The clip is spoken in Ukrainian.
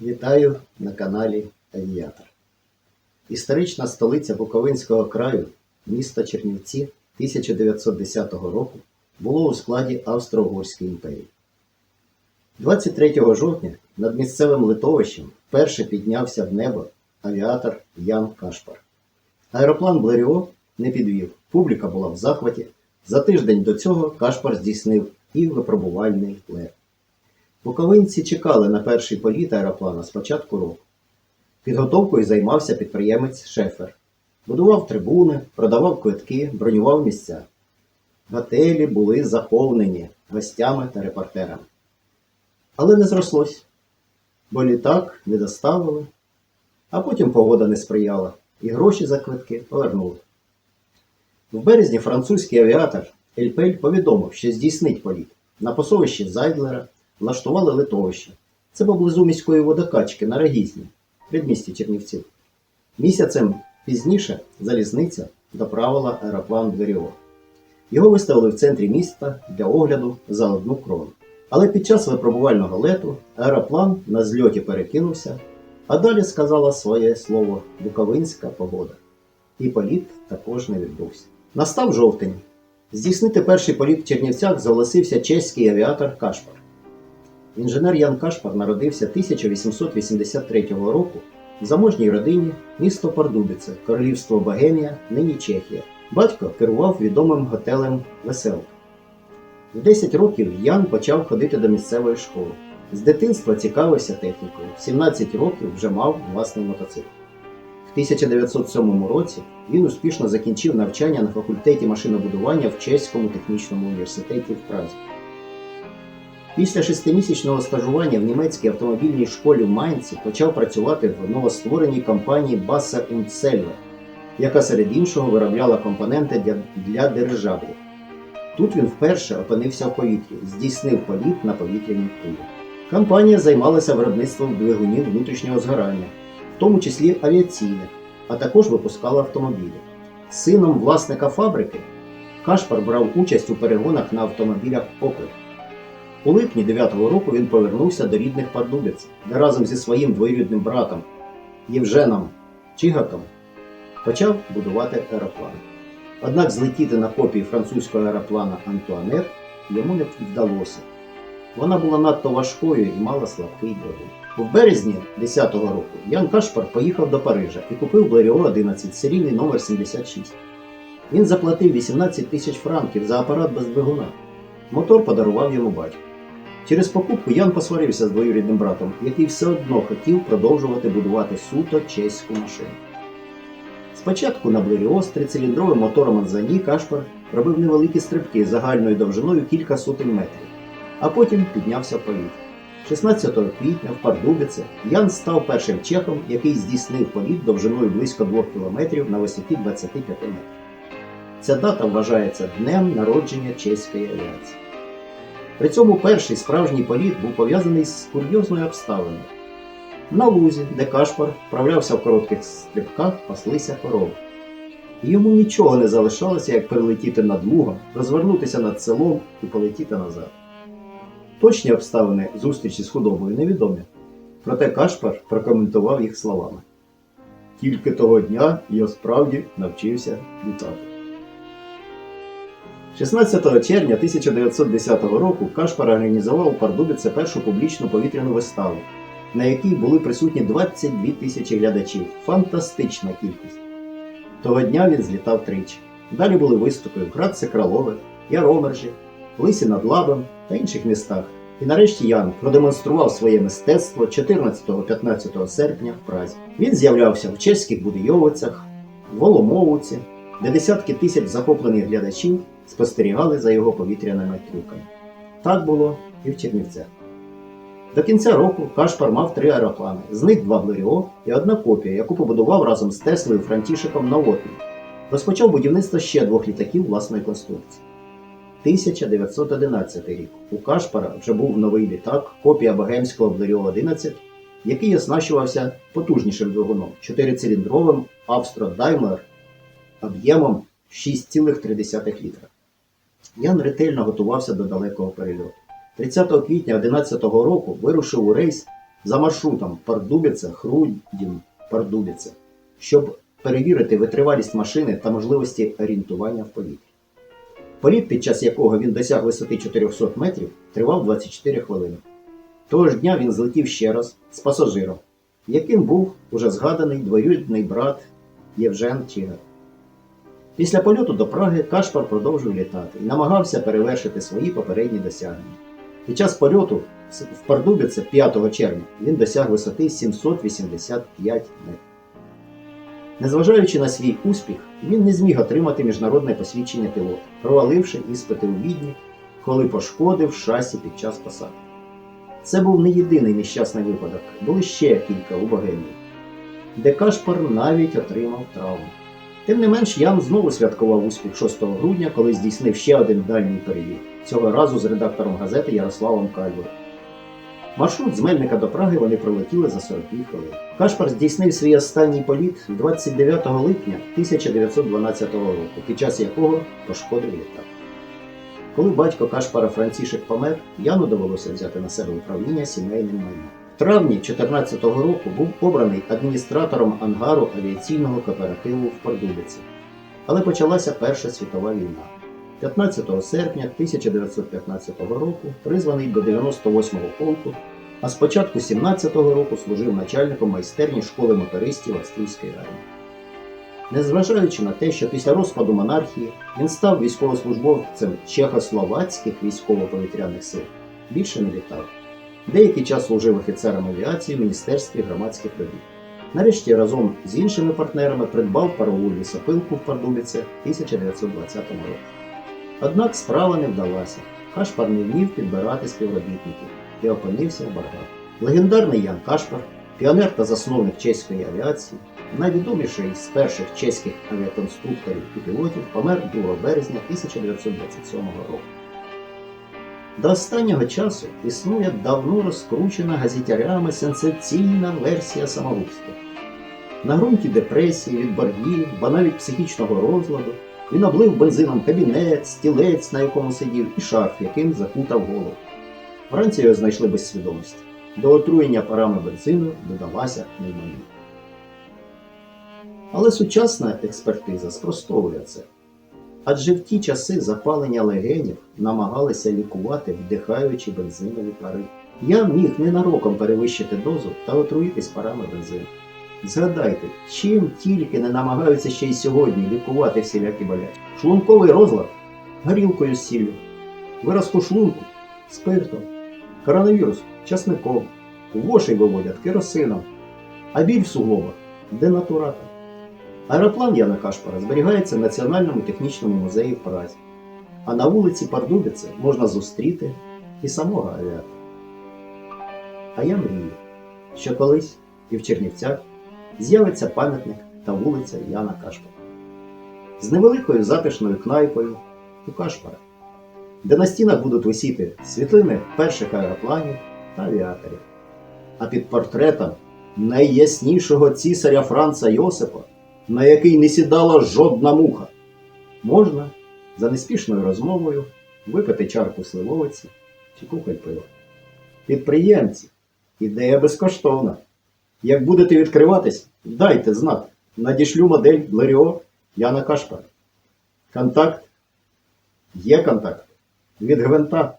Вітаю на каналі Авіатор. Історична столиця Буковинського краю, місто Чернівці 1910 року було у складі Австро-Угорської імперії. 23 жовтня над місцевим литовищем вперше піднявся в небо авіатор Ян Кашпар. Аероплан Блеріо не підвів, публіка була в захваті. За тиждень до цього Кашпар здійснив і випробувальний лет. Буковинці чекали на перший політ аероплана з початку року. Підготовкою займався підприємець Шефер. Будував трибуни, продавав квитки, бронював місця. Готелі були заповнені гостями та репортерами. Але не зрослось, бо літак не доставили, а потім погода не сприяла, і гроші за квитки повернули. В березні французький авіатор Ельпель повідомив, що здійснить політ. На посовищі Зайдлера влаштували литовище. Це поблизу міської водокачки на Рагізні, предмісті Чернівців. Місяцем пізніше залізниця доправила аероплан Дверіо. Його виставили в центрі міста для огляду за одну крону. Але під час випробувального лету аероплан на зльоті перекинувся, а далі сказала своє слово Буковинська погода. І політ також не відбувся. Настав жовтень. Здійснити перший політ в Чернівцях зголосився чеський авіатор Кашпар. Інженер Ян Кашпар народився 1883 року в заможній родині місто Пардубице, королівство Богемія, нині Чехія. Батько керував відомим готелем Веселка. В 10 років Ян почав ходити до місцевої школи. З дитинства цікавився технікою. В 17 років вже мав власний мотоцикл. В 1907 році він успішно закінчив навчання на факультеті машинобудування в Чеському технічному університеті в Празі. Після шестимісячного стажування в німецькій автомобільній школі в Майнці почав працювати в новоствореній компанії Bassa Selver, яка серед іншого виробляла компоненти для, для дирижаблів. Тут він вперше опинився в повітрі, здійснив політ на повітряній кулі. Компанія займалася виробництвом двигунів внутрішнього згорання, в тому числі авіаційних, а також випускала автомобілі. Сином власника фабрики Кашпар брав участь у перегонах на автомобілях Opel. У липні 9-го року він повернувся до рідних Пардубиць, де разом зі своїм двоюрідним братом Євженом Чигаком почав будувати аероплани. Однак злетіти на копії французького аероплана Антуанет йому не вдалося. Вона була надто важкою і мала слабкий двигун. В березні 10-го року Ян Кашпар поїхав до Парижа і купив Блеріо 11 серійний номер 76. Він заплатив 18 тисяч франків за апарат без двигуна. Мотор подарував йому батько. Через покупку Ян посварився з двоюрідним братом, який все одно хотів продовжувати будувати суто чеську машину. Спочатку на Блеріо з трициліндровим мотором Анзані Кашпар робив невеликі стрибки загальною довжиною кілька сотень метрів, а потім піднявся в повітря. 16 квітня в Пардубице Ян став першим чехом, який здійснив політ довжиною близько 2 км на висоті 25 метрів. Ця дата вважається днем народження чеської авіації. При цьому перший справжній політ був пов'язаний з курйозною обставиною. На лузі, де Кашпар вправлявся в коротких стрибках, паслися корови. Йому нічого не залишалося, як перелетіти над лугом, розвернутися над селом і полетіти назад. Точні обставини зустрічі з худобою невідомі, проте Кашпар прокоментував їх словами. Тільки того дня я справді навчився літати. 16 червня 1910 року Кашпар організував у Пардубице першу публічну повітряну виставу, на якій були присутні 22 тисячі глядачів. Фантастична кількість. Того дня він злітав тричі. Далі були виступи в Градце Кралове, Яромержі, Лисі над Лабом та інших містах. І нарешті Ян продемонстрував своє мистецтво 14-15 серпня в Празі. Він з'являвся в чеських Будийовицях, в Воломовуці, де десятки тисяч захоплених глядачів спостерігали за його повітряними трюками. Так було і в Чернівцях. До кінця року Кашпар мав три аероплани, з них два Блеріо і одна копія, яку побудував разом з Теслою Франтішиком Новотним. Розпочав будівництво ще двох літаків власної конструкції. 1911 рік. У Кашпара вже був новий літак, копія богемського Блеріо 11, який оснащувався потужнішим двигуном 4-циліндровим Австро Daimler об'ємом 6,3 літра. Ян ретельно готувався до далекого перельоту. 30 квітня 2011 року вирушив у рейс за маршрутом Пардубіця, Хрудім, Пардубіця, щоб перевірити витривалість машини та можливості орієнтування в повітрі. Політ, під час якого він досяг висоти 400 метрів, тривав 24 хвилини. Того ж дня він злетів ще раз з пасажиром, яким був уже згаданий двоюрідний брат Євжен Чигар. Після польоту до Праги Кашпар продовжив літати і намагався перевершити свої попередні досягнення. Під час польоту в Пардубіце 5 червня він досяг висоти 785 метрів. Незважаючи на свій успіх, він не зміг отримати міжнародне посвідчення пілота, проваливши іспити у відні, коли пошкодив шасі під час посадки. Це був не єдиний нещасний випадок, були ще кілька у Богемії, де Кашпар навіть отримав травму. Тим не менш, Ян знову святкував успіх 6 грудня, коли здійснив ще один дальній переліт, цього разу з редактором газети Ярославом Кальвою. Маршрут з Мельника до Праги вони пролетіли за 42 хвилини. Кашпар здійснив свій останній політ 29 липня 1912 року, під час якого пошкодив літак. Коли батько Кашпара Францішек помер, Яну довелося взяти на себе управління сімейним майном. Травні 2014 року був обраний адміністратором ангару авіаційного кооперативу в Пордубиці. Але почалася Перша світова війна. 15 серпня 1915 року призваний до 98-го полку, а з початку 17-го року служив начальником майстерні школи мотористів Австрійської армії. Незважаючи на те, що після розпаду монархії він став військовослужбовцем чехословацьких військово-повітряних сил, більше не літав. Деякий час служив офіцером авіації в Міністерстві громадських робіт. Нарешті разом з іншими партнерами придбав парову лісопилку в Пардубіці в 1920 році. Однак справа не вдалася. Кашпар не вмів підбирати співробітників і опинився в боргах. Легендарний Ян Кашпар, піонер та засновник чеської авіації, найвідоміший з перших чеських авіаконструкторів і пілотів, помер 2 березня 1927 року. До останнього часу існує давно розкручена газетярями сенсаційна версія самогубства. На ґрунті депресії, від боргів, ба навіть психічного розладу він облив бензином кабінет, стілець, на якому сидів, і шарф, яким закутав голову. Вранці його знайшли без свідомості. До отруєння парами бензину додалася пневмонія. Але сучасна експертиза спростовує це. Адже в ті часи запалення легенів намагалися лікувати, вдихаючи бензинові пари. Я міг ненароком перевищити дозу та отруїтись парами бензину. Згадайте, чим тільки не намагаються ще й сьогодні лікувати всілякі болячки. Шлунковий розлад горілкою з сіллю, виразку шлунку спиртом, коронавірус часником, вошей виводять керосином, а біль в суглобах денатуратом. Аероплан Яна Кашпара зберігається в Національному технічному музеї в Празі, а на вулиці Пардубиці можна зустріти і самого авіатора. А я мрію, що колись і в Чернівцях з'явиться пам'ятник та вулиця Яна Кашпара. З невеликою затишною кнайпою у Кашпара, де на стінах будуть висіти світлини перших аеропланів та авіаторів, а під портретом найяснішого цісаря Франца Йосипа, на який не сідала жодна муха, можна за неспішною розмовою випити чарку сливовиці чи кухоль пива. Підприємці, ідея безкоштовна. Як будете відкриватись, дайте знати. Надішлю модель Блеріо Яна Кашпара. Контакт? Є контакт. Від гвинта